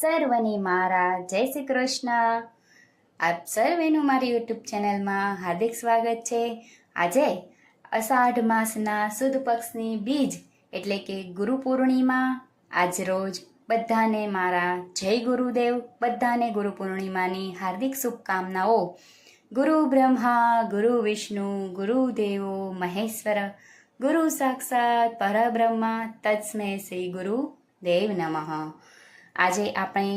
સર્વને મારા, જય શ્રી કૃષ્ણ. આપ સર્વેનું મારી યુટ્યુબ ચેનલમાં હાર્દિક સ્વાગત છે. આજે અષાઢ માસના સુદ પક્ષની બીજ એટલે કે ગુરુ પૂર્ણિમા. આજ રોજ બધાને મારા જય ગુરુદેવ, બધાને ગુરુ પૂર્ણિમાની હાર્દિક શુભકામનાઓ. ગુરુ બ્રહ્મા, ગુરુ વિષ્ણુ ગુરુદેવો મહેશ્વર, ગુરુ સાક્ષાત, પરબ્રહ્મા, તત્સ્મે શ્રી ગુરુ દેવ નમઃ. આજે આપણે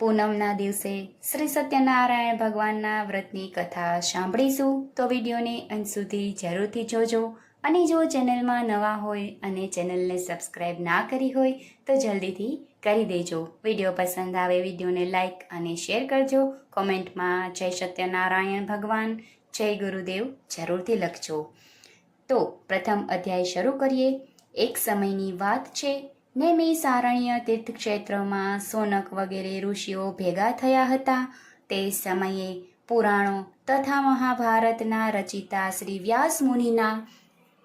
પૂનમના દિવસે શ્રી સત્યનારાયણ ભગવાનના વ્રતની કથા સાંભળીશું. તો વિડીયોને અંત સુધી જરૂરથી જોજો અને જો ચેનલમાં નવા હોય અને ચેનલને સબસ્ક્રાઈબ ના કરી હોય તો જલ્દીથી કરી દેજો. વીડિયો પસંદ આવે વિડીયોને લાઇક અને શેર કરજો. કોમેન્ટમાં જય સત્યનારાયણ ભગવાન, જય ગુરુદેવ જરૂરથી લખજો. તો પ્રથમ અધ્યાય શરૂ કરીએ. એક સમયની વાત છે. નેમી સારણ્ય તીર્થક્ષેત્રમાં સોનક વગેરે ઋષિઓ ભેગા થયા હતા. તે સમયે પુરાણો તથા મહાભારતના રચિતા શ્રી વ્યાસ મુનિના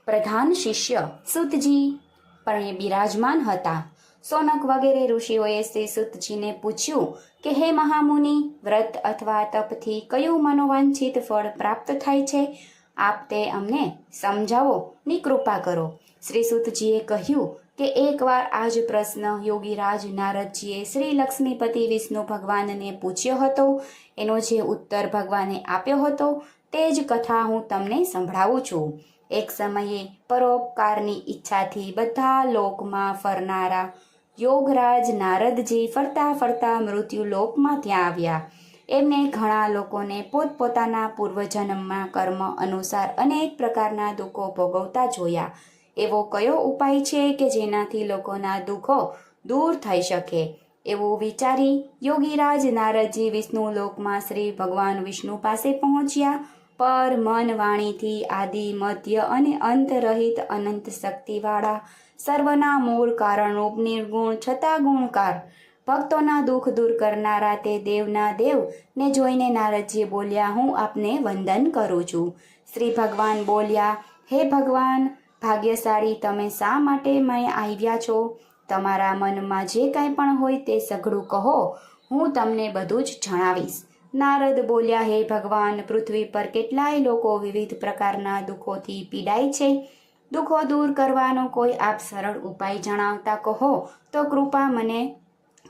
પ્રધાન શિષ્ય સુતજી પણ બિરાજમાન હતા. સોનક વગેરે ઋષિઓએ શ્રી સુતજીને પૂછ્યું કે, હે મહામુનિ, વ્રત અથવા તપથી કયું મનોવાંછિત ફળ પ્રાપ્ત થાય છે? આપ તે અમને સમજાવો, ની કૃપા કરો. શ્રી સુતજીએ કહ્યું કે એકવાર આ જ પ્રશ્ન યોગીરાજ નારદજીએ શ્રી લક્ષ્મીપતિ વિષ્ણુ ભગવાનને પૂછ્યો હતો, એનો જે ઉત્તર ભગવાને આપ્યો હતો, તે જ કથા હું તમને સંભળાવું છું. એક સમયે પરોપકારની ઈચ્છાથી બધા લોકમાં ફરનારા યોગરાજ નારદજી ફરતા ફરતા મૃત્યુ લોકમાં ત્યાં આવ્યા. એમને ઘણા લોકોને પોતપોતાના પૂર્વજન્મમાં કર્મ અનુસાર અનેક પ્રકારના દુઃખો ભોગવતા જોયા. એવો કયો ઉપાય છે કે જેનાથી લોકોના દુઃખો દૂર થઈ શકે? એવું વિચારી યોગીરાજ નારદજી વિષ્ણુ લોકમાં શ્રી ભગવાન વિષ્ણુ પાસે પહોંચ્યા. પર મન વાણીથી આદિ, મધ્ય અને અંત રહિત અનંત શક્તિવાળા સર્વના મૂળ કારણરૂપ નિર્ગુણ છતાં ગુણકાર. ભક્તોના દુઃખ દૂર કરનારા તે દેવના દેવ ને જોઈને નારદજી બોલ્યા, હું આપને વંદન કરું છું. શ્રી ભગવાન બોલ્યા, હે ભગવાન ભાગ્યશાળી તમે શા માટે મેં આવ્યા છો? તમારા મનમાં જે કાંઈ પણ હોય તે સઘળું કહો. હું તમને બધું જ જણાવીશ. નારદ બોલ્યા, હે ભગવાન, પૃથ્વી પર કેટલાય લોકો વિવિધ પ્રકારના દુઃખોથી પીડાય છે. દુઃખો દૂર કરવાનો કોઈ આપ સરળ ઉપાય જણાવતા કહો. તો કૃપા મને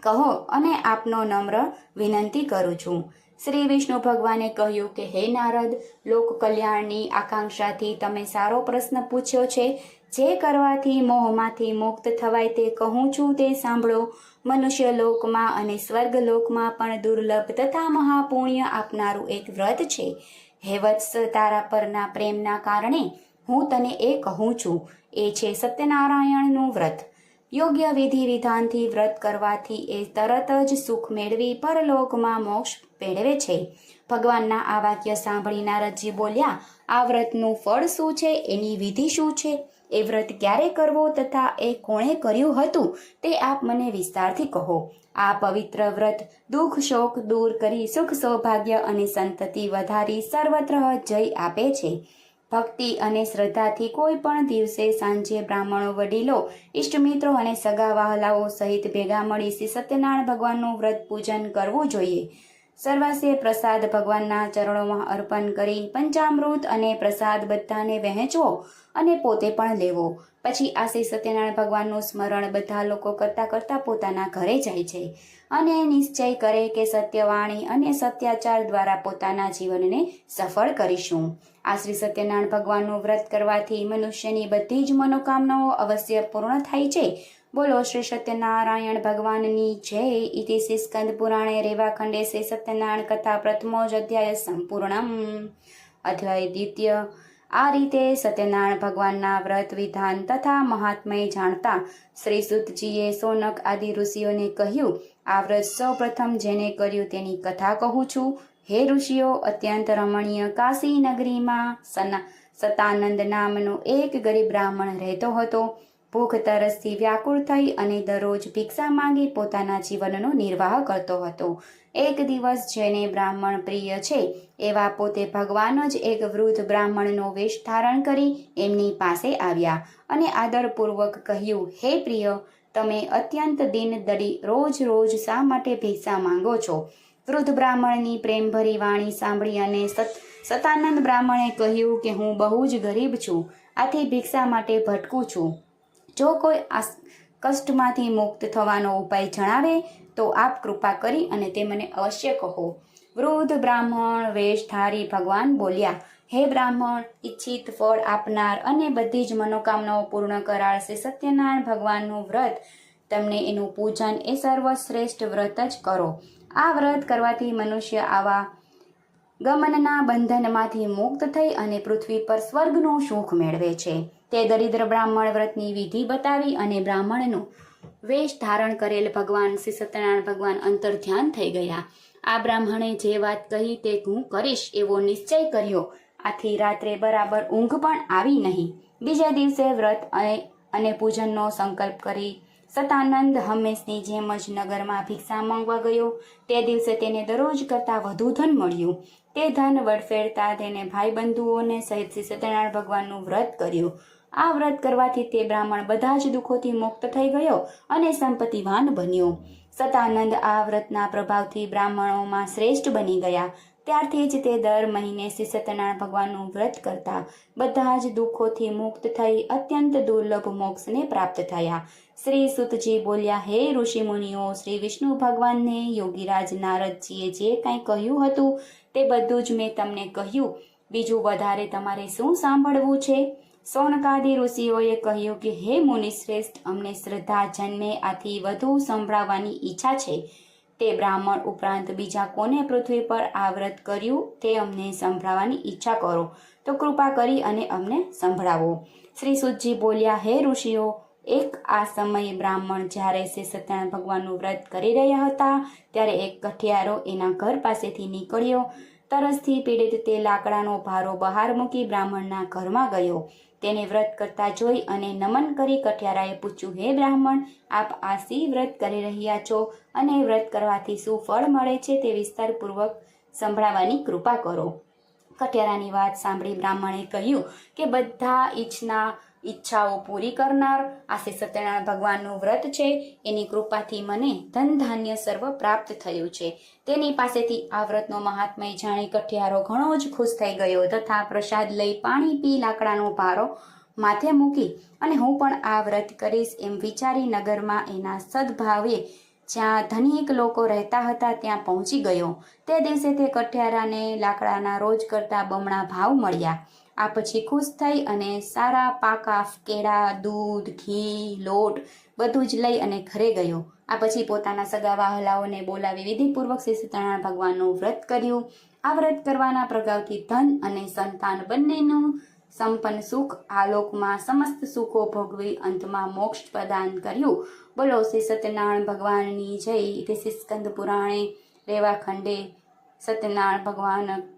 કહો અને આપનો નમ્ર વિનંતી કરું છું. શ્રી વિષ્ણુ ભગવાને કહ્યું કે, હે નારદ લોક કલ્યાણની આકાંક્ષાથી તમે સારો પ્રશ્ન પૂછ્યો છે. જે કરવાથી મોહમાંથી મુક્ત થવાય તે કહું છું, તે સાંભળો. મનુષ્ય લોકમાં અને સ્વર્ગ લોકમાં પણ દુર્લભ તથા મહાપુણ્ય આપનારું એક વ્રત છે. હે વત્સ, તારા પરના પ્રેમના કારણે હું તને એ કહું છું. એ છે સત્યનારાયણનું વ્રત. યોગ્ય વિધિ વિધાનથી વ્રત કરવાથી એ તરત જ સુખ મેળવી પરલોકમાં મોક્ષ મેળવે છે. ભગવાનના આ વાક્ય સાંભળી નારદજી બોલ્યા, આ વ્રતનું ફળ શું છે? એની વિધિ શું છે? એ વ્રત ક્યારે કરવો તથા એ કોણે કર્યું હતું? તે આપ મને વિસ્તારથી કહો. આ પવિત્ર વ્રત દુઃખ શોક દૂર કરી સુખ સૌભાગ્ય અને સંતતિ વધારી સર્વત્ર જય આપે છે. ભક્તિ અને શ્રદ્ધાથી કોઈ પણ દિવસે સાંજે બ્રાહ્મણો, વડીલો ઇષ્ટમિત્રો અને સગા વહાલાઓ સહિત ભેગા મળી શ્રી સત્યનારાયણ ભગવાનનું વ્રત પૂજન કરવું જોઈએ. સર્વાસે પ્રસાદ ભગવાનના ચરણોમાં અર્પણ કરી પંચામૃત અને પ્રસાદ બધાને વહેંચવો અને પોતે પણ લેવો. પછી આશી સત્યનારાયણ ભગવાનનું સ્મરણ બધા લોકો કરતાં કરતાં પોતાના ઘરે જાય છે અને નિશ્ચય કરે કે સત્યવાણી અને સત્યાચાર દ્વારા પોતાના જીવનને સફળ કરીશું. આ શ્રી સત્યનારાયણ ભગવાનનું વ્રત કરવાથી મનુષ્યની બધી જ મનોકામનાઓ અવશ્ય પૂર્ણ થાય છે બોલો શ્રી સત્યનારાયણ ભગવાનની જય. ઇતિ શ્રી સ્કંદ પુરાણે રેવા ખંડે શ્રી સત્યનારાયણ કથા પ્રથમો જ અધ્યાય સંપૂર્ણમ. અધ્યાય દ્વિતીય. આ રીતે સત્યનારાયણ ભગવાનના વ્રત, વિધાન તથા મહાત્મય જાણતા શ્રી સુતજીએ સોનક આદિ ઋષિઓને કહ્યું, આ વ્રત સૌ પ્રથમ જેને કર્યું તેની કથા કહું છું. હે ઋષિઓ, અત્યંત રમણીય કાશી નગરીમાં સના, સતાનંદ નામનો એક ગરીબ બ્રાહ્મણ રહેતો હતો. ભૂખ તરસથી વ્યાકુળ થઈ અને દરરોજ ભિક્ષા માંગી પોતાના જીવનનો નિર્વાહ કરતો હતો. એક દિવસ જેને બ્રાહ્મણ પ્રિય છે, એવા પોતે ભગવાન જ એક વૃદ્ધ બ્રાહ્મણનો વેશ ધારણ કરી એમની પાસે આવ્યા અને આદરપૂર્વક કહ્યું, હે પ્રિય, તમે અત્યંત દિન દડી રોજ રોજ શા માટે ભિક્ષા માંગો છો? વૃદ્ધ બ્રાહ્મણની પ્રેમભરી વાણી સાંભળી અને સત, સતાનંદ બ્રાહ્મણે કહ્યું કે, હું બહુ જ ગરીબ છું. આથી ભિક્ષા માટે ભટકું છું. જો કોઈ આ કષ્ટમાંથી મુક્ત થવાનો ઉપાય જણાવે, તો આપ કૃપા કરી અને તે મને અવશ્ય કહો. વૃદ્ધ બ્રાહ્મણ વેશધારી ભગવાન બોલ્યા, હે બ્રાહ્મણ, ઈચ્છિત ફળ આપનાર અને બધી જ મનોકામનાઓ પૂર્ણ કરાર શ્રી સત્યનારાયણ ભગવાનનું વ્રત, તમને એનું પૂજન એ સર્વશ્રેષ્ઠ વ્રત જ કરો. આ વ્રત કરવાથી મનુષ્ય આવા ગમનના બંધનમાંથી મુક્ત થઈ અને પૃથ્વી પર સ્વર્ગનું સુખ મેળવે છે. તે દરિદ્ર બ્રાહ્મણ વ્રતની વિધિ બતાવી અને બ્રાહ્મણનું વેશ ધારણ કરેલ ભગવાન શ્રી સત્યનારાયણ ભગવાન અંતર ધ્યાન થઈ ગયા. આ બ્રાહ્મણે જે વાત કહી તે હું કરીશ એવો નિશ્ચય કર્યો. આથી રાત્રે બરાબર ઊંઘ પણ આવી નહીં. બીજા દિવસે વ્રત અને પૂજનનો સંકલ્પ કરી સતાનંદ હંમેશની જેમ જ નગરમાં ભિક્ષા માંગવા ગયો. તે દિવસે તેને દરરોજ કરતાં વધુ ધન મળ્યું. તે ધન વડફેરતા તેને ભાઈબંધુઓને સહિત શ્રી સત્યનારાયણ ભગવાનનું વ્રત કર્યું. આ વ્રત કરવાથી તે બ્રાહ્મણ બધા જ દુઃખોથી મુક્ત થઈ ગયો અને સંપત્તિવાન બન્યો. સતાનંદ આ વ્રતના પ્રભાવથી બ્રાહ્મણોમાં શ્રેષ્ઠ બની ગયા. ત્યારથી જ તે દર મહિને શ્રી સત્યનારાયણ ભગવાનનું વ્રત કરતા. બધા જ દુઃખોથી મુક્ત થઈ અત્યંત દુર્લભ મોક્ષને પ્રાપ્ત થયા. શ્રી સુતજી બોલ્યા, હે ઋષિ મુનિઓ શ્રી વિષ્ણુ ભગવાનને યોગીરાજ નારદજીએ જે કાંઈ કહ્યું હતું તે બધું જ મેં તમને કહ્યું. બીજું વધારે તમારે શું સાંભળવું છે? સોનકાદી ઋષિઓએ કહ્યું કે, હે મુનિશ્રેષ્ઠ અમને શ્રદ્ધા, જન્મે, આથી વધુ સંભળાવવાની ઈચ્છા છે. તે બ્રાહ્મણ ઉપરાંત બીજા કોને પૃથ્વી પર આ વ્રત કર્યું? તે અમને સંભળાવવાની ઈચ્છા કરો. તો કૃપા કરી અને અમને સંભળાવો. શ્રી સુજી બોલ્યા, હે ઋષિઓ, એક આ સમયે બ્રાહ્મણ જ્યારે શ્રી સત્યનારાયણ ભગવાનનું વ્રત કરી રહ્યા હતા, ત્યારે એક કઠિયારો એના ઘર પાસેથી નીકળ્યો. તરસથી પીડિત તે લાકડાનો ભારો બહાર મૂકી બ્રાહ્મણના ઘરમાં ગયો. તેને વ્રત કરતા જોઈ અને નમન કરી કઠિયારાએ પૂછ્યું, હે બ્રાહ્મણ, આપ આ વ્રત કરી રહ્યા છો અને વ્રત કરવાથી શું ફળ મળે છે તે વિસ્તારપૂર્વક સંભળાવવાની કૃપા કરો. કઠિયારાની વાત સાંભળી બ્રાહ્મણે કહ્યું કે, બધા ઈચ્છના ઈચ્છાઓ પૂરી કરનાર આ શ્રી સત્યનારાયણ ભગવાનનું વ્રત છે, એની કૃપાથી મને ધન ધાન્ય સર્વ પ્રાપ્ત થયું છે. તેની પાસેથી આ વ્રતનો મહાત્મય જાણી કઠિયારો ઘણો જ ખુશ થઈ ગયો, તથા પ્રસાદ લઈ પાણી પી લાકડાનો ભારો માથે મૂકી અને હું પણ આ વ્રત કરીશ એમ વિચારી નગરમાં એના સદભાવે જ્યાં ધનિક લોકો રહેતા હતા ત્યાં પહોંચી ગયો. તે દિવસે તે કઠિયારાને લાકડાના રોજ કરતા બમણા ભાવ મળ્યા. આ પછી ખુશ થઈ અને સારા પાકા કેળા, દૂધ, ઘી, લોટ બધું જ લઈ અને ઘરે ગયો. આ પછી પોતાના સગા વહાલાઓને બોલાવી વિધિપૂર્વક શ્રી સત્યનારાયણ ભગવાનનું વ્રત કર્યું. આ વ્રત કરવાના પ્રભાવથી ધન અને સંતાન બંનેનું સંપન્ન સુખ આલોકમાં સમસ્ત સુખો ભોગવી અંતમાં મોક્ષ પ્રદાન કર્યું. બોલો શ્રી સત્યનારાયણ ભગવાનની જય. તે શ્રી સ્કંદ પુરાણે રેવા ખંડે સત્યનારાયણ ભગવાન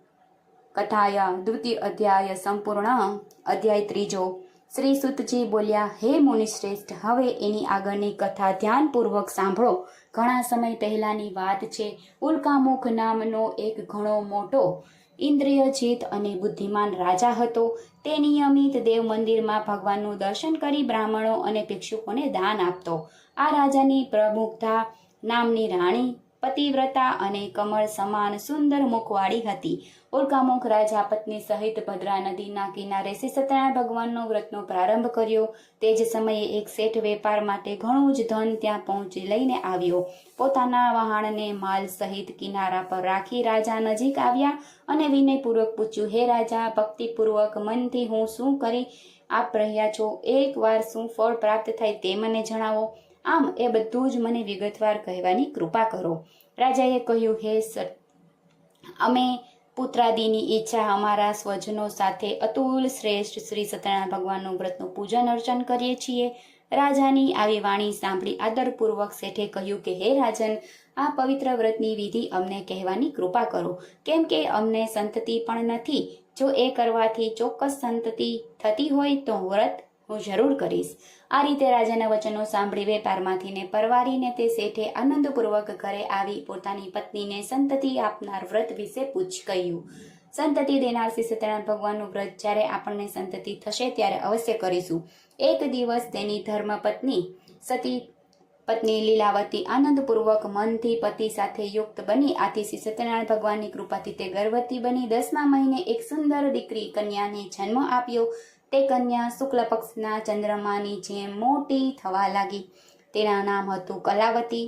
કથાયા, દ્વિતીય અધ્યાય સંપૂર્ણ, અધ્યાય ત્રીજો. શ્રી સુતજી બોલ્યા, હે મુનિશ્રેષ્ઠ, હવે એની આગળની કથા ધ્યાનપૂર્વક સાંભળો. ઘણા સમય પહેલાની વાત છે, ઉલ્કામુખ નામનો એક ઘણો મોટો ઇન્દ્રિયજીત અને બુદ્ધિમાન રાજા હતો. તે નિયમિત દેવ મંદિરમાં ભગવાનનું દર્શન કરી બ્રાહ્મણો અને ભિક્ષુકોને દાન આપતો. આ રાજાની પ્રમુખતા નામની રાણી પતિવ્રતા અને કમળ સમાન સુંદર મુખવાળી હતી. ઉલ્કામુખ રાજા પત્ની સહિત ભદ્રા નદીના કિનારે શ્રી સત્યનારાયણ ભગવાનનો વ્રતનો પ્રારંભ કર્યો. તે જ સમયે એક શેઠ વેપાર માટે ઘણું જ ધન ત્યાં પહોંચી લઈને આવ્યો. પોતાના વહાણને માલ સહિત કિનારા પર રાખી રાજા નજીક આવ્યા અને વિનયપૂર્વક પૂછ્યું, હે રાજા, ભક્તિપૂર્વક મનથી હું શું કરી આપ રહ્યા છો? એકવાર શું ફળ પ્રાપ્ત થાય તે મને જણાવો. આમ એ બધું જ મને વિગતવાર કહેવાની કૃપા કરો. રાજાએ કહ્યું, હે અમે પુત્રાદિની ઈચ્છા અમારા સ્વજનો સાથે અતુલ શ્રેષ્ઠ શ્રી સત્યનારાયણ ભગવાનનું વ્રતનું પૂજન અર્ચન કરીએ છીએ. રાજાની આવી વાણી સાંભળી આદરપૂર્વક શેઠે કહ્યું કે, હે રાજન, આ પવિત્ર વ્રતની વિધિ અમને કહેવાની કૃપા કરો. કેમ કે અમને સંતતિ પણ નથી. જો એ કરવાથી ચોક્કસ સંતતિ થતી હોય તો વ્રત હું જરૂર કરીશ. આ રીતે રાજાના વચનો સાંભળી વેપારમાંથી પરવારીને તે શેઠે આનંદપૂર્વક ઘરે આવી પોતાની પત્નીને સંતતિ આપનાર વ્રત વિશે પૂછ કહ્યું સંતતિ દેનાર શ્રી સત્યનારાયણ ભગવાનનું વ્રત જ્યારે આપણને સંતતિ થશે ત્યારે અવશ્ય કરીશું. એક દિવસ તેની ધર્મપત્ની સતી પત્ની લીલાવતી આનંદપૂર્વક મનથી પતિ સાથે યુક્ત બની આથી શ્રી સત્યનારાયણ ભગવાનની કૃપાથી તે ગર્ભવતી બની દસમા મહિને એક સુંદર દીકરી કન્યાને જન્મ આપ્યો. તે કન્યા શુક્લ પક્ષના ચંદ્રમાની જેમ મોટી થવા લાગી. તેના નામ હતું કલાવતી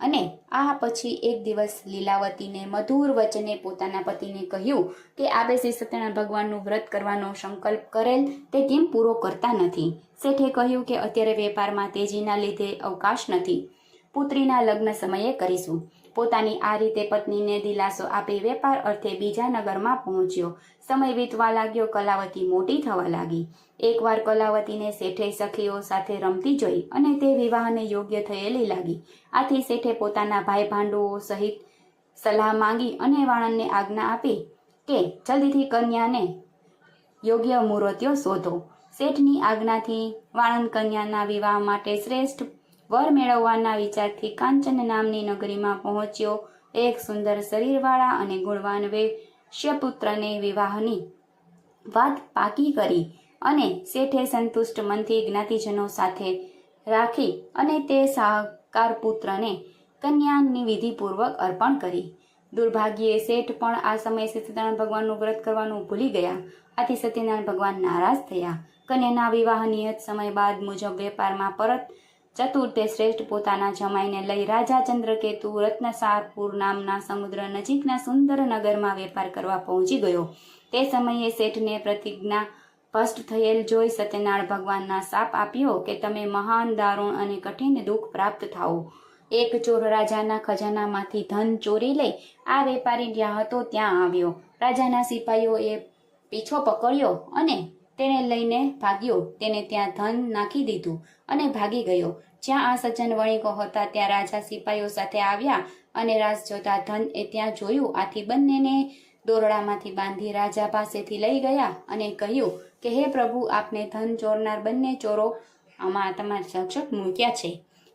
અને આ પછી એક દિવસ લીલાવતીને મધુર વચને પોતાના પતિને કહ્યું કે આબે શ્રી સત્યનારાયણ ભગવાનનું વ્રત કરવાનો સંકલ્પ કરેલ તે કેમ પૂરો કરતા નથી? શેઠે કહ્યું કે અત્યારે વેપારમાં તેજીના લીધે અવકાશ નથી. પુત્રીના લગ્ન સમયે કરીશું. પોતાની આ રીતે પત્નીને દિલાસો આપી વેપાર અર્થે બીજા નગરમાં પહોંચ્યો. સમય વીતવા લાગ્યો, કલાવતી મોટી થવા લાગી. એકવાર કલાવતીને શેઠે સખીઓ સાથે રમતી જોઈ અને તે વિવાહને યોગ્ય થયેલી લાગી. આથી શેઠે પોતાના ભાઈ ભાંડુઓ સહિત સલાહ માંગી અને વાણંદને આજ્ઞા આપી કે, જલ્દીથી કન્યાને યોગ્ય મુહૂર્ત્યો શોધો. શેઠની આજ્ઞાથી વાણંદ કન્યાના વિવાહ માટે શ્રેષ્ઠ વર મેળવવાના વિચારથી કાંચન નામની નગરીમાં પહોંચ્યો એક સુંદર શરીરવાળા અને ગુણવાન વેશ્યપુત્રને વિવાહની વાત પાકી કરી અને શેઠે સંતુષ્ટ મનથી જ્ઞાતિજનો સાથે રાખી અને તે સાહકાર પુત્રને કન્યાની વિધિપૂર્વક અર્પણ કરી. દુર્ભાગ્યે શેઠ પણ આ સમયે સત્યનારાયણ ભગવાનનું વ્રત કરવાનું ભૂલી ગયા. આથી સત્યનારાયણ ભગવાન નારાજ થયા. કન્યાના વિવાહ નિયત સમય બાદ મુજબ વેપારમાં પરત ચતુર તે શ્રેષ્ઠ પોતાના જમાઈને લઈ રાજા ચંદ્રકેતુ રત્નસારપુર નામના સમુદ્ર નજીકના સુંદર નગરમાં વેપાર કરવા પહોંચી ગયો. તે સમયે શેઠને પ્રતિજ્ઞા સ્પષ્ટ થયેલ જોઈ સત્યનારાયણ ભગવાનના શાપ આપ્યો કે તમે મહાન દારૂણ અને કઠિન દુઃખ પ્રાપ્ત થાઓ. એક ચોર રાજાના ખજાનામાંથી ધન ચોરી લઈ આ વેપારી જ્યાં હતો, ત્યાં આવ્યો. રાજાના સિપાહીઓએ પીછો પકડ્યો અને તેને લઈને ભાગ્યો. તેને ત્યાં ધન નાખી દીધું અને ભાગી ગયો. જ્યાં આ સજ્જન વણિકો હતા, ત્યાં રાજા સિપાહીઓ સાથે આવ્યા અને રાસ જોતા ધન એ ત્યાં જોયું. આથી બંનેને દોરડામાંથી બાંધી રાજા પાસેથી લઈ ગયા અને કહ્યું કે, હે પ્રભુ, આપને ધન ચોરનાર બંને ચોરો આમાં તમારા શિક્ષક મૂક્યા છે.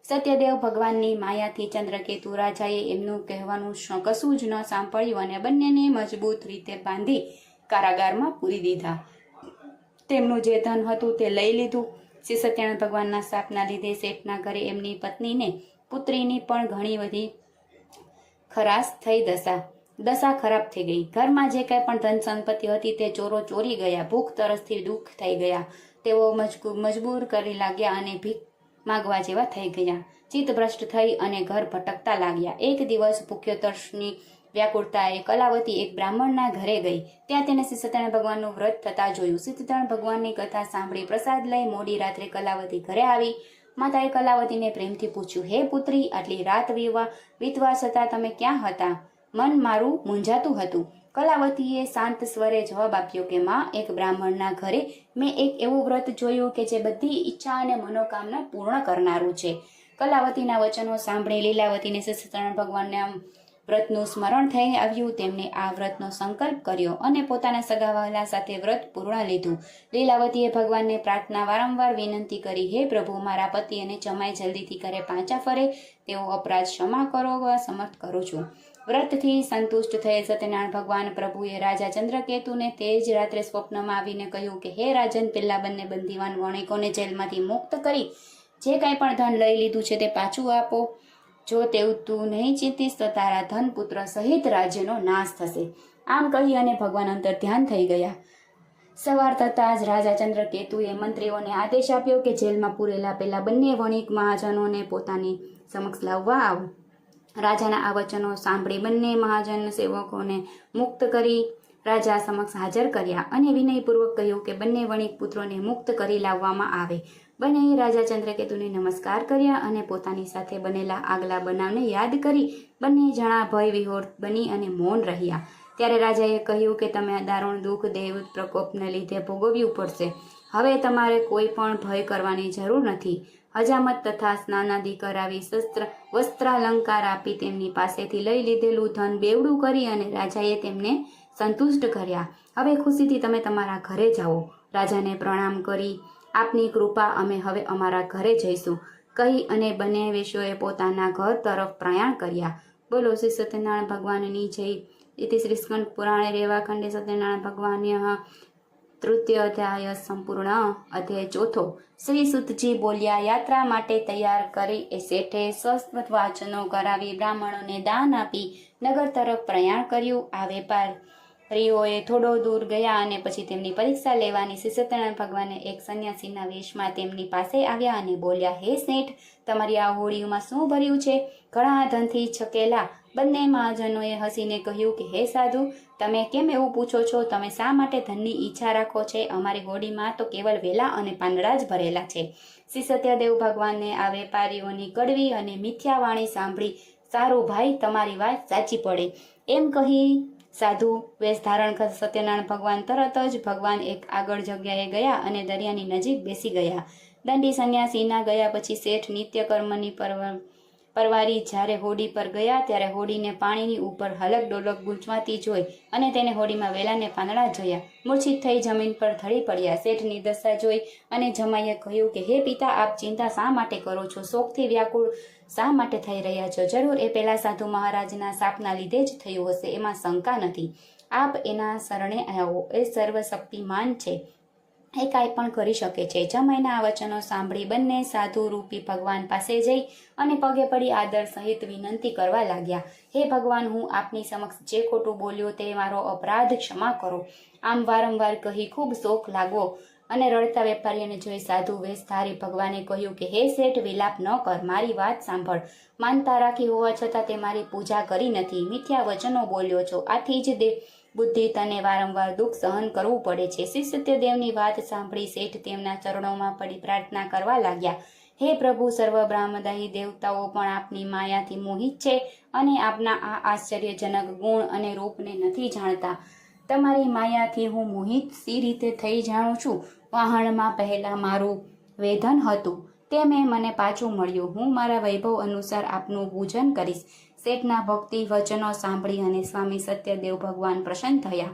સત્યદેવ ભગવાનની માયાથી ચંદ્રકેતુ રાજાએ એમનું કહેવાનું કશું જ ન સાંભળ્યું અને બંનેને મજબૂત રીતે બાંધી કારાગારમાં પૂરી દીધા. તેમનું જે ધન હતું તે લઈ લીધું. શ્રી સત્યનારાયણ ભગવાનના શાપના લીધે શેઠના ઘરે એમની પત્નીને પુત્રીની પણ ઘણી બધી ખરાશ થઈ દશા. દશા ખરાબ થઈ ગઈ. ઘરમાં જે કંઈ પણ ધન સંપત્તિ હતી તે ચોરો ચોરી ગયા. ભૂખ તરસથી દુઃખ થઈ ગયા. તેઓ મજબૂ મજબૂર કરી લાગ્યા અને ભીખ માગવા જેવા થઈ ગયા. ચિત્તભ્રષ્ટ થઈ અને ઘર ભટકતા લાગ્યા. એક દિવસ ભૂખ્યો તર્ષની એ કલાવતી એક બ્રાહ્મણના ઘરે ગઈ. ત્યાં તેને શ્રી ભગવાનનું વ્રત થતા જોયું. સત્યનારાયણ ભગવાનની કથા સાંભળી પ્રસાદ લઈ મોડી રાત્રે કલાવતી ઘરે આવી. માતાએ કલાવતીને પ્રેમથી પૂછ્યું, હે પુત્રી, આટલી રાત વીવા, વીતવા છતાં તમે ક્યાં હતા? મન મારું મૂંઝાતું હતું. કલાવતીએ શાંત સ્વરે જવાબ આપ્યો કે, માં, એક બ્રાહ્મણના ઘરે મેં એક એવું વ્રત જોયું કે જે બધી ઈચ્છા અને મનોકામના પૂર્ણ કરનારું છે. કલાવતીના વચનો સાંભળી લીલાવતીને સત્યનારાયણ ભગવાનને આમ વ્રતનું સ્મરણ થઈ આવ્યું, તેમણે આ વ્રતનો સંકલ્પ કર્યો અને પોતાના સગાવાલા સાથે વ્રત પૂર્ણ લીધું. લીલાવતીએ ભગવાનને પ્રાર્થના વારંવાર વિનંતી કરી, હે પ્રભુ, મારા પતિ અને જમાઈ જલ્દીથી ઘરે પાછા ફરે. તેઓ અપરાધ ક્ષમા કરો સમર્થ કરું છું. વ્રતથી સંતુષ્ટ થયેલ સત્યનારાયણ ભગવાન પ્રભુએ રાજા ચંદ્રકેતુને તે જ રાત્રે સ્વપ્નમાં આવીને કહ્યું કે, હે રાજન, પેલા બંને બંદીવાન વણિકોને જેલમાંથી મુક્ત કરી. જે કાંઈ પણ ધન લઈ લીધું છે તે પાછું આપો. જો તેવું તું નહીં ચિંતીશ તો તારા ધન પુત્ર સહિત રાજ્યનો નાશ થશે. આમ કહી અને ભગવાન અંતર ધ્યાન થઈ ગયા. સવાર થતાં જ રાજા ચંદ્રકેતુએ મંત્રીઓને આદેશ આપ્યો કે જેલમાં પૂરેલા પેલા બંને વણિક મહાજનોને પોતાની સમક્ષ લાવવા આવો. રાજાના આ વચનો સાંભળી બંને મહાજન સેવકોને મુક્ત કરી રાજા સમક્ષ હાજર કર્યા અને વિનયપૂર્વક કહ્યું કે બંને વણિક પુત્રોને મુક્ત કરી લાવવામાં આવે. બંનેએ રાજા ચંદ્રકેતુને નમસ્કાર કર્યા અને પોતાની સાથે બનેલા આગલા બનાવને યાદ કરી બંને જણા ભય વિહોર બની અને મૌન રહ્યા. ત્યારે રાજાએ કહ્યું કે તમે આ દારૂણ દુઃખ, દેવ પ્રકોપને લીધે ભોગવ્યું પડશે. હવે તમારે કોઈ પણ ભય કરવાની જરૂર નથી. હજામત તથા સ્નાનાદિ કરાવી શસ્ત્ર, વસ્ત્રાલંકાર આપી તેમની પાસેથી લઈ લીધેલું ધન બેવડું કરી અને રાજાએ તેમને સંતુષ્ટ કર્યા. હવે ખુશીથી તમે તમારા ઘરે જાઓ. રાજાને પ્રણામ કરી આપની કૃપા અમે હવે અમારા ઘરે જઈશું. કહી અને બંને વેશોએ પોતાના ઘર તરફ પ્રયાણ કર્યા. બોલો, શ્રી સત્યનારાયણ ભગવાનની જય. ઇતિ શ્રી સ્કંદ પુરાણે રેવાખંડે સત્યનારાયણ ભગવાન્ય તૃતીય અધ્યાય સંપૂર્ણ અધ્યાય ચોથો. શ્રી સુતજી બોલ્યા, યાત્રા માટે તૈયાર કરી એ શેઠે સ્વસ્થ વાચનો કરાવી બ્રાહ્મણોને દાન આપી નગર તરફ પ્રયાણ કર્યું. આ વેપારીઓએ થોડો દૂર ગયા અને પછી તેમની પરીક્ષા લેવાની શ્રી ભગવાને એક સંન્યાસીના વેશમાં તેમની પાસે આવ્યા અને બોલ્યા, હે શેઠ, તમારી આ હોળીમાં શું ભર્યું છે? ઘણા ધનથી છકેલા બંને મહાજનોએ હસીને કહ્યું કે, હે સાધુ, તમે કેમ એવું પૂછો છો? તમે શા માટે ધનની ઈચ્છા રાખો છે? અમારી હોડીમાં તો કેવલ વેલા અને પાંદડા જ ભરેલા છે. શ્રી સત્યદેવ ભગવાનને આ વેપારીઓની કડવી અને મિથ્યાવાણી સાંભળી, સારું ભાઈ, તમારી વાત સાચી પડે. એમ કહી સાધુ વેશ ધારણ કર સત્યનારાયણ ભગવાન તરત જ ભગવાન એક આગળ જગ્યાએ ગયા અને દરિયાની નજીક બેસી ગયા. દંડી સંન્યાસીના ગયા પછી શેઠ નિત્ય કર્મની પરવ પરવારી જ્યારે હોડી પર ગયા, ત્યારે હોડીને પાણીની ઉપર હલક ડોલક ગૂંચવાતી જોઈ અને તેને હોડીમાં વેલાને પાંદડા જોયા. મૂર્છિત થઈ જમીન પર ઢળી પડ્યા. શેઠની દશા જોઈ અને જમાઈએ કહ્યું કે, હે પિતા, આપ ચિંતા શા માટે કરો છો? શોકથી વ્યાકુળ શા માટે થઈ રહ્યા છો? જરૂર એ પહેલાં સાધુ મહારાજના સાપના લીધે જ થયું હશે. એમાં શંકા નથી. આપ એના શરણે આવો. એ સર્વશક્તિમાન છે. એ કાંઈ પણ કરી શકે છે. જમયના આ વચનો સાંભળી બંને સાધુ રૂપી ભગવાન પાસે જઈ અને પગે પડી આદર સહિત વિનંતી કરવા લાગ્યા. હે ભગવાન, હું આપની સમક્ષ જે ખોટું બોલ્યો તે મારો અપરાધ ક્ષમા કરો. આમ વારંવાર કહી ખૂબ શોખ લાગવો અને રડતા વેપારીઓને જોઈ સાધુ વેશ ધારી ભગવાને કહ્યું કે, હે શેઠ, વિલાપ ન કર, મારી વાત સાંભળ. માનતા રાખી હોવા છતાં તે મારી પૂજા કરી નથી. મિથ્યા વચનો બોલ્યો છો. આથી જ દે બુદ્ધિ તને વારંવાર દુઃખ સહન કરવું પડે છે. શ્રી સત્યદેવની વાત સાંભળી શેઠ તેમના ચરણોમાં પડી પ્રાર્થના કરવા લાગ્યા. હે પ્રભુ, સર્વ બ્રાહ્મદાયી દેવતાઓ પણ આપની માયાથી મોહિત છે અને આપના આ આશ્ચર્યજનક ગુણ અને રૂપને નથી જાણતા. તમારી માયાથી હું મોહિત સી રીતે થઈ જાણું છું? વાહણમાં પહેલાં મારું વેધન હતું, તે મેં મને પાછું મળ્યું. હું મારા વૈભવ અનુસાર આપનું પૂજન કરીશ. શેઠના ભક્તિ વચનો સાંભળી અને સ્વામી સત્યદેવ ભગવાન પ્રસન્ન થયા.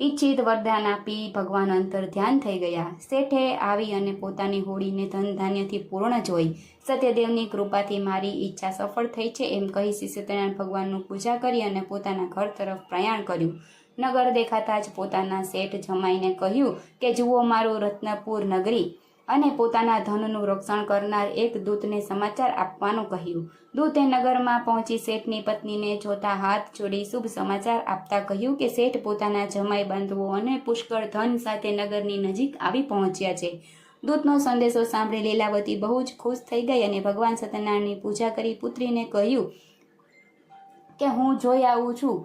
ઈચ્છિત વરદાન આપી ભગવાન અંતર ધ્યાન થઈ ગયા. શેઠે આવી અને પોતાની હોડીને ધન ધાન્યથી પૂર્ણ જોઈ. સત્યદેવની કૃપાથી મારી ઈચ્છા સફળ થઈ છે એમ કહી શ્રી ભગવાનનું પૂજા કરી અને પોતાના ઘર તરફ પ્રયાણ કર્યું. નગર દેખાતા જ પોતાના શેઠ જમાઈને કહ્યું કે, જુઓ મારું રત્નપુર નગરી. અને પોતાના ધનનું રક્ષણ કરનાર એક દૂતને સમાચાર આપવાનું કહ્યું. દૂતે નગરમાં પહોંચી શેઠની પત્નીને જોતા હાથ જોડી શુભ સમાચાર આપતા કહ્યું કે શેઠ પોતાના જમાઈ બાંધવો અને પુષ્કળ ધન સાથે નગરની નજીક આવી પહોંચ્યા છે. દૂતનો સંદેશો સાંભળી લીલાવતી બહુ જ ખુશ થઈ ગઈ અને ભગવાન સત્યનારાયણની પૂજા કરી પુત્રીને કહ્યું કે હું જોઈ આવું છું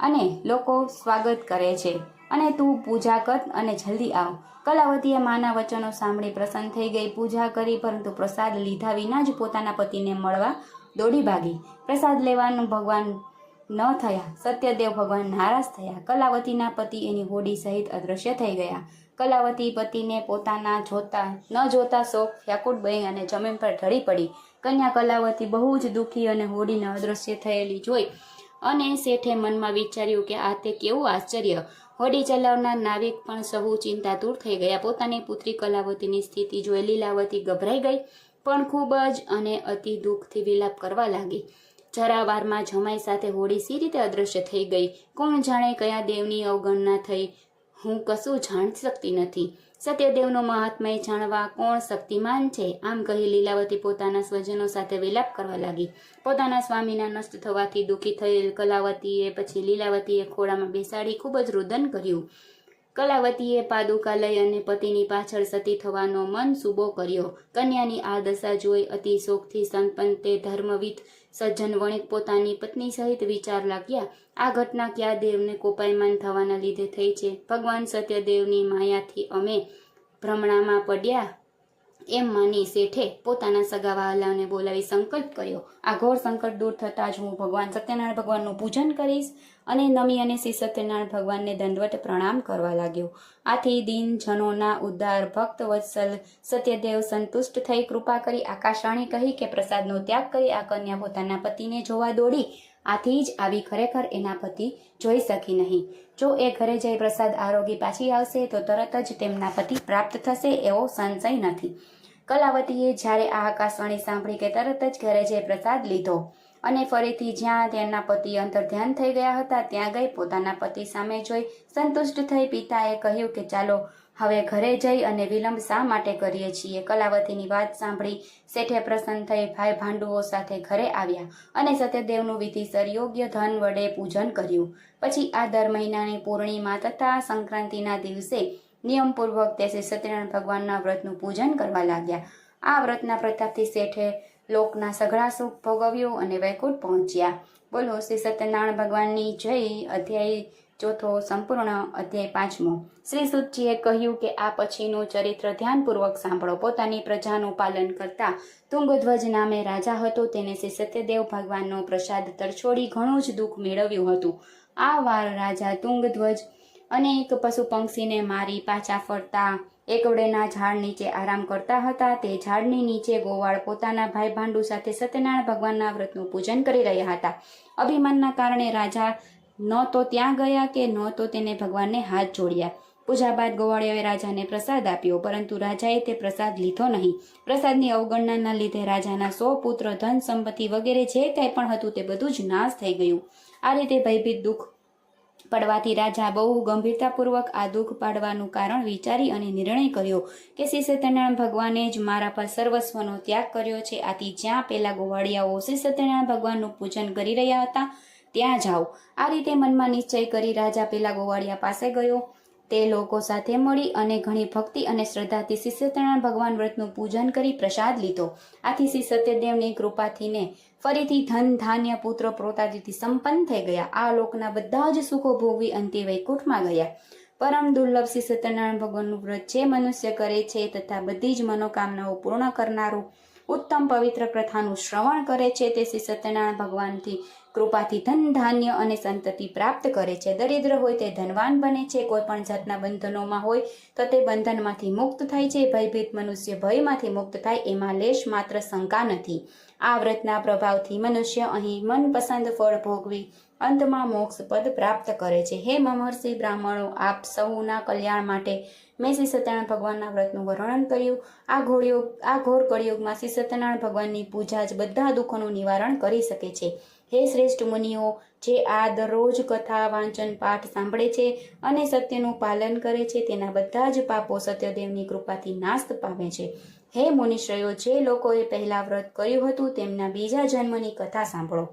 અને લોકો સ્વાગત કરે છે. અને તું પૂજા કર અને જલ્દી આવ. કલાવતીએ માના વચનો સાંભળી પ્રસન્ન થઈ ગઈ પૂજા કરી, પરંતુ પ્રસાદ લીધા વિના જ પોતાના પતિને મળવા દોડી ભાગી. પ્રસાદ લેવાનું ભગવાન ન થયા. સત્યદેવ ભગવાન નારાજ થયા. કલાવતીના પતિ એની હોડી સહિત અદૃશ્ય થઈ ગયા. કલાવતી પતિને પોતાના જોતા, ન જોતા શોખ વ્યાકુટ બની અને જમીન પર ઢળી પડી. કન્યા કલાવતી બહુ જ દુઃખી અને હોડીને અદૃશ્ય થયેલી જોઈ અને શેઠે મનમાં વિચાર્યું કે આ તે કેવું આશ્ચર્ય. હોડી ચલાવનાર નાવિક પણ સહુ ચિંતાતુર થઈ ગયા. પોતાની પુત્રી કલાવતીની સ્થિતિ જોઈ લીલાવતી ગભરાઈ ગઈ, પણ ખૂબ જ અને અતિ દુઃખથી વિલાપ કરવા લાગી. જરા વારમાં જમાઈ સાથે હોડી સી રીતે અદૃશ્ય થઈ ગઈ? કોણ જાણે કયા દેવની અવગણના થઈ? હું કશું જાણી શકતી નથી. સત્યદેવનો મહાત્મય જાણવા કોણ શક્તિમાન છે? આમ કહી લીલાવતી પોતાના સ્વજનો સાથે વિલાપ કરવા લાગી. પોતાના સ્વામીના નષ્ટ થવાથી દુઃખી થયેલ કલાવતીએ પછી લીલાવતીએ ખોળામાં બેસાડી ખૂબ જ રુદન કર્યું. કલાવતીએ પાદુકા લઈ અને પતિની પાછળ સતી થવાનો મન સુબો કર્યો. કન્યાની આ દશા જોઈ અતિ શોકથી સંપન્ન તે સજ્જન વણિક પોતાની પત્ની સહિત વિચાર લાગ્યા. આ ઘટના કયા દેવને કોપાયમાન થવાના લીધે થઈ છે? ભગવાન સત્યદેવની માયાથી અમે ભ્રમણામાં પડ્યા એમ માની શેઠે પોતાના સગા વહાલાને બોલાવી સંકલ્પ કર્યો. આ ઘોર સંકટ દૂર થતાં જ હું ભગવાન સત્યનારાયણ ભગવાનનું પૂજન કરીશ. અને નમી અને શ્રી સત્યનારાયણ ભગવાનને દંડવટ પ્રણામ કરવા લાગ્યો. આથી દિન જનોના ઉદ્ધાર ભક્ત વત્સલ સત્યદેવ સંતુષ્ટ થઈ કૃપા કરી આકાશવાણી કહી કે પ્રસાદનો ત્યાગ કરી આ કન્યા પોતાના પતિને જોવા દોડી. આથી જ આવી ખરેખર એના પતિ જોઈ શકી નહીં. જો એ ઘરે જઈ પ્રસાદ આરોગી પાછી આવશે તો તરત જ તેમના પતિ પ્રાપ્ત થશે એવો સંશય નથી. કલાવતીએ જ્યારે આ આકાશવાણી સાંભળી કે તરત જ ઘરે જઈ પ્રસાદ લીધો. અને ફરીથી જ્યાં તેમના પતિ અંતર ધ્યાન થઈ ગયા હતા, ત્યાં ગઈ પોતાના પતિ સામે જોઈ સંતુષ્ટ થઈ પિતાએ કહ્યું કે, ચાલો, હવે ઘરે જઈ અને વિલંબ શા માટે કરીએ છીએ? કલાવતીની વાત સાંભળી શેઠે પ્રસન્ન થઈ ભાઈ ભાંડુઓ સાથે ઘરે આવ્યા અને સત્યદેવનું વિધિસર યોગ્ય ધન વડે પૂજન કર્યું. પછી આ દર મહિનાની પૂર્ણિમા તથા સંક્રાંતિના દિવસે નિયમપૂર્વક તે સત્યનારાયણ ભગવાનના વ્રતનું પૂજન કરવા લાગ્યા. આ વ્રતના પ્રતાપથી શેઠે લોકના સઘળા સુખ ભોગવ્યું અને વૈકુંઠ પહોંચ્યા. બોલો, શ્રી સત્યનારાયણ ભગવાનની જય, અધ્યાય ચોથો, સંપૂર્ણ અધ્યાય પાંચમો. શ્રી સુતજીએ કહ્યું કે આ પછીનું ચરિત્ર ધ્યાનપૂર્વક સાંભળો. પોતાની પ્રજાનું પાલન કરતા તુંગધ્વજ નામે રાજા હતો. તેને શ્રી સત્યદેવ ભગવાનનો પ્રસાદ તરછોડી ઘણું જ દુઃખ મેળવ્યું હતું. આ વાર રાજા તુંગધ્વજ અનેક પશુ પંક્ષીને મારી પાછા ફરતા એકવડેના ઝાડ નીચે આરામ કરતા હતા. તે ઝાડની નીચે ગોવાળ પોતાના ભાઈ ભાંડુ સાથે સત્યનારાયણ ભગવાનના વ્રતનું પૂજન કરી રહ્યા હતા. અભિમાનના કારણે રાજા ન તો ત્યાં ગયા કે ન તો તેને ભગવાનને હાથ જોડ્યા. પૂજા બાદ ગોવાળિયાએ રાજાને પ્રસાદ આપ્યો, પરંતુ રાજાએ તે પ્રસાદ લીધો નહીં. પ્રસાદની અવગણનાના લીધે રાજાના સો પુત્ર, ધન, સંપત્તિ વગેરે જે કંઈ પણ હતું તે બધું જ નાશ થઈ ગયું. આ રીતે ભયભીત દુઃખ પડવાથી રાજા બહુ ગંભીરતાપૂર્વક આ દુઃખ પાડવાનું કારણ વિચારી અને નિર્ણય કર્યો કે શ્રી સત્યનારાયણ ભગવાને જ મારા પર સર્વસ્વનો ત્યાગ કર્યો છે. આથી જ્યાં પહેલાં ગોવાળિયાઓ શ્રી સત્યનારાયણ ભગવાનનું પૂજન કરી રહ્યા હતા, ત્યાં જાઓ. આ રીતે મનમાં નિશ્ચય કરી રાજા પેલા ગોવાળિયા પાસે ગયો. તે લોકો સાથે મળી અને ઘણી ભક્તિ અને શ્રદ્ધાથી શ્રી ભગવાન વ્રતનું પૂજન કરી પ્રસાદ લીધો. આથી શ્રી સત્યદેવની કૃપાથી ને ફરીથી ધન ધાન્ય પુત્ર પ્રોતાદિથી સંપન્ન થઈ ગયા. આ લોકના બધા જ સુખો ભોગવી અંતે વૈકુંઠમાં ગયા. પરમ દુર્લભ શ્રી સત્યનારાયણ ભગવાનનું વ્રત જે મનુષ્ય કરે છે તથા બધી જ મનોકામનાઓ પૂર્ણ કરનારું ઉત્તમ પવિત્ર પ્રથાનું શ્રવણ કરે છે. તે શ્રી સત્યનારાયણ ભગવાનથી કૃપાથી ધન, ધાન્ય અને સંતતિ પ્રાપ્ત કરે છે. દરિદ્ર હોય તે ધનવાન બને છે. કોઈ પણ જાતના બંધનોમાં હોય તો તે બંધનમાંથી મુક્ત થાય છે. ભયભીત મનુષ્ય ભયમાંથી મુક્ત થાય એમાં લેશ માત્ર શંકા નથી. આ વ્રતના પ્રભાવથી મનુષ્ય અહીં મનપસંદ ફળ ભોગવી અંતમાં મોક્ષ પદ પ્રાપ્ત કરે છે. હે મમર્ષિ બ્રાહ્મણો, આપ સૌના કલ્યાણ માટે મેં શ્રી સત્યનારાયણ ભગવાનના વ્રતનું વર્ણન કર્યું. આ ઘોળયુગ આ ઘોર કળિયુગમાં શ્રી સત્યનારાયણ ભગવાનની પૂજા જ બધા દુઃખોનું નિવારણ કરી શકે છે. હે શ્રેષ્ઠ મુનિઓ, જે આ દરરોજ કથા, વાંચન, પાઠ સાંભળે છે અને સત્યનું પાલન કરે છે, તેના બધા જ પાપો સત્યદેવની કૃપાથી નાશ પામે છે. હે મુનિશ્રયો, જે લોકોએ પહેલા વ્રત કર્યું હતું, તેમના બીજા જન્મની કથા સાંભળો.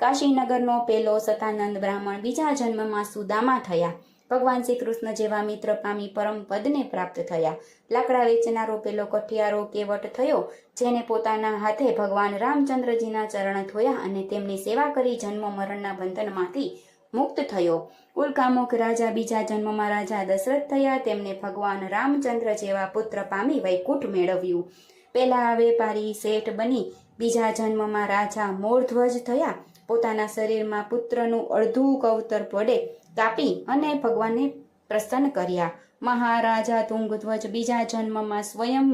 કાશીનગરનો પેલો સતાનંદ બ્રાહ્મણ બીજા જન્મમાં સુદામા થયા. ભગવાન શ્રી કૃષ્ણ જેવા મિત્ર પામી પરમ પદને પ્રાપ્ત થયા. લાકડા વેચનારો પેલો કઠિયારો કેવટ થયો, જેને પોતાના હાથે ભગવાન રામચંદ્રજીના ચરણ ધોયા અને તેમની સેવા કરી જન્મ મરણના બંધનમાંથી મુક્ત થયો. ઉલ્કામુખ રાજા બીજા જન્મમાં રાજા દશરથ થયા, તેમને ભગવાન રામચંદ્ર જેવા પુત્ર પામી વૈકુંઠ મેળવ્યું. પેલા વેપારી શેઠ બની, બીજા જન્મમાં રાજા મોરધ્વજ થયા. પોતાના શરીરમાં પુત્રનું અડધું કવતર પડે કાપી અને ભગવાનને પ્રસન્ન કર્યા. મહારાજા તુંગધ્વજ બીજા જન્મમાં સ્વયં